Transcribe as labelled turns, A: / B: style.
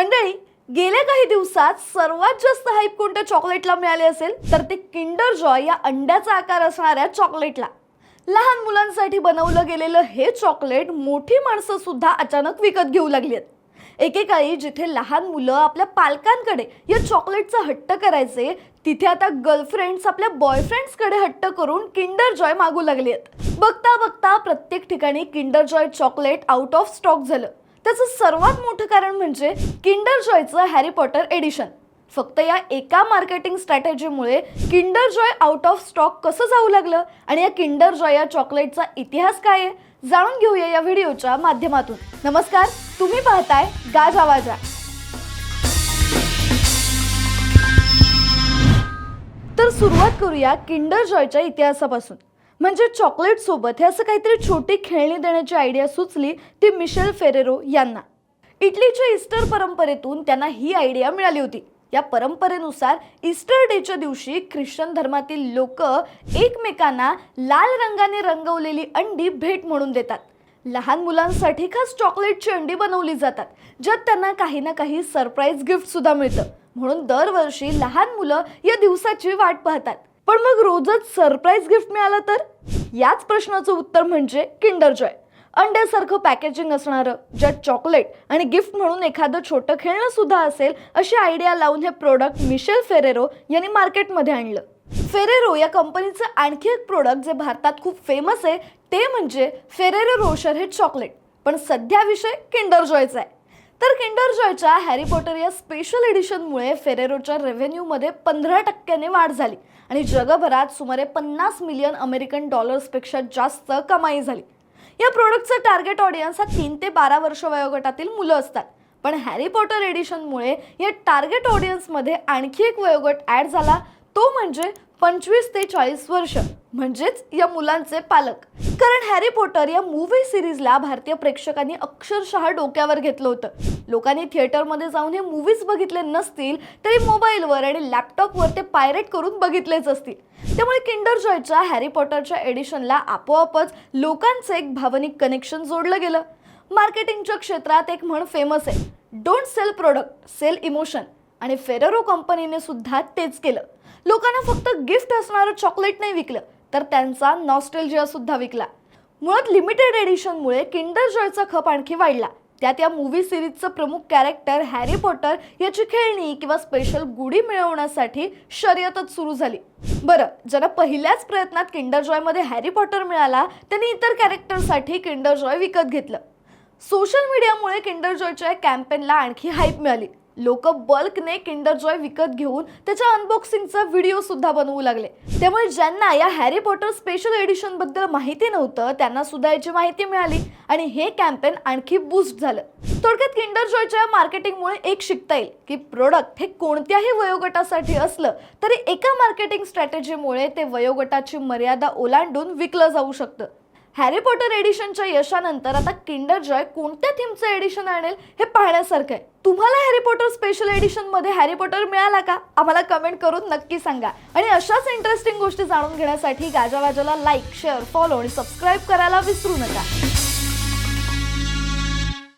A: मंडळी गेल्या काही दिवसात सर्वात जास्त हाईप कोणत्या चॉकलेटला मिळाले असेल? तर ते किंडर जॉय या अंड्याचा आकार असणाऱ्या चॉकलेटला लहान मुलांसाठी बनवलं गेलेलं हे चॉकलेट मोठी माणसं सुद्धा अचानक विकत घेऊ लागली आहेत. एकेकाळी जिथे लहान मुलं आपल्या पालकांकडे या चॉकलेटचा हट्ट करायचे तिथे आता गर्लफ्रेंड्स आपल्या बॉयफ्रेंड्सकडे हट्ट करून किंडर जॉय मागू लागली आहेत. बघता बघता प्रत्येक ठिकाणी Kinder Joy chocolate out of stock झालं. त्याचं सर्वात मोठं कारण म्हणजे किंडर जॉयचं हॅरी पॉटर एडिशन फक्त या एका marketing स्ट्रॅटेजीमुळे Kinder Joy out of stock कसं जाऊ लागलं? आणि या किंडर जॉय या चॉकलेटचा इतिहास काय आहे? जाणून घेऊया या व्हिडिओच्या माध्यमातून. नमस्कार तुम्ही पाहताय गाज आवाजा. तर सुरुवात करूया किंडर जॉयच्या इतिहासापासून. म्हणजे चॉकलेट सोबत हे असं काहीतरी छोटी खेळणी देण्याची आयडिया सुचली ती मिशेल फेरेरो यांना. इटलीच्या इस्टर परंपरेतून त्यांना ही आयडिया मिळाली होती. या परंपरेनुसार इस्टर डेच्या दिवशी ख्रिश्चन धर्मातील लोक एकमेकांना लाल रंगाने रंगवलेली अंडी भेट म्हणून देतात. लहान मुलांसाठी खास चॉकलेटची अंडी बनवली जातात ज्यात त्यांना काही ना काही सरप्राईज गिफ्ट सुद्धा मिळतं. म्हणून दरवर्षी लहान मुलं या दिवसाची वाट पाहतात. पण मग रोजच सरप्राईज गिफ्ट मिळालं तर? याच प्रश्नाचं उत्तर म्हणजे किंडर जॉय. अंड्यासारखं पॅकेजिंग असणारं ज्यात चॉकलेट आणि गिफ्ट म्हणून एखादं छोटं खेळणं सुद्धा असेल अशी आयडिया लावून हे प्रोडक्ट मिशेल फेरेरो यांनी मार्केटमध्ये आणलं. फेरेरो या कंपनीचं आणखी एक प्रोडक्ट जे भारतात खूप फेमस आहे ते म्हणजे फेरेरो रोशर हे चॉकलेट. पण सध्या विषय किंडर जॉयचा आहे. तर किंडर जॉयच्या हॅरी पॉटर या स्पेशल एडिशनमुळे फेरेरोच्या रेव्हेन्यूमध्ये पंधरा टक्क्याने वाढ झाली आणि जगभरात सुमारे पन्नास मिलियन अमेरिकन डॉलर्सपेक्षा जास्त कमाई झाली. या प्रोडक्टचं टार्गेट ऑडियन्स हा तीन ते बारा वर्ष वयोगटातील मुलं असतात. पण हॅरी पॉटर एडिशनमुळे या टार्गेट ऑडियन्समध्ये आणखी एक वयोगट ॲड झाला तो म्हणजे पंचवीस ते चाळीस वर्ष. म्हणजेच या मुलांचे पालक. कारण हॅरी पॉटर या मूव्ही सिरीजला भारतीय प्रेक्षकांनी अक्षरशः डोक्यावर घेतलं होतं. लोकांनी थिएटरमध्ये जाऊन हे मूवीज बघितले नसतील तरी मोबाईलवर आणि लॅपटॉपवर ते पायरेट करून बघितलेच असतील. त्यामुळे किंडर जॉयच्या हॅरी पॉटरच्या एडिशनला आपोआपच लोकांचं एक भावनिक कनेक्शन जोडलं गेलं. मार्केटिंगच्या क्षेत्रात एक म्हण फेमस आहे. Don't sell product sell emotion आणि फेरेरो कंपनीने सुद्धा तेच केलं. लोकांना फक्त गिफ्ट असणारं चॉकलेट नाही विकलं. तर त्यांचा नॉस्टेलजिया सुद्धा विकला. मुळात लिमिटेड एडिशनमुळे किंडर जॉयचा खप आणखी वाढला. त्यात या मूवी सिरीजचं प्रमुख कॅरेक्टर हॅरी पॉटर याची खेळणी किंवा स्पेशल गुढी मिळवण्यासाठी शर्यतच सुरू झाली. बरं ज्यांना पहिल्याच प्रयत्नात किंडर जॉयमध्ये हॅरी पॉटर मिळाला त्यांनी इतर कॅरेक्टरसाठी किंडर जॉय विकत घेतलं. सोशल मीडियामुळे किंडर जॉयच्या कॅम्पेनला आणखी हाईप मिळाली. लोक बल्कने किंडर जॉय विकत घेऊन त्याच्या अनबॉक्सिंगचा व्हिडिओ सुद्धा बनवू लागले. त्यामुळे ज्यांना या हॅरी पॉटर स्पेशल एडिशनबद्दल माहिती नव्हतं त्यांना सुद्धा याची माहिती मिळाली आणि हे कॅम्पेन आणखी बूस्ट झालं. थोडक्यात किंडर जॉयच्या मार्केटिंगमुळे एक शिकता येईल की प्रोडक्ट हे कोणत्याही वयोगटासाठी असलं तरी एका मार्केटिंग स्ट्रॅटेजीमुळे ते वयोगटाची मर्यादा ओलांडून विकलं जाऊ शकतं. हॅरी पॉटर एडिशनच्या यशानंतर आता किंडर जॉय कोणत्या थीमचं एडिशन आणेल हे पाहण्यासारखं आहे. तुम्हाला हॅरी पॉटर स्पेशल एडिशनमध्ये हॅरी पॉटर मिळाला का? आम्हाला कमेंट करून नक्की सांगा. आणि अशाच इंटरेस्टिंग गोष्टी जाणून घेण्यासाठी गाजावाजाला लाईक शेअर फॉलो आणि सबस्क्राईब करायला विसरू नका.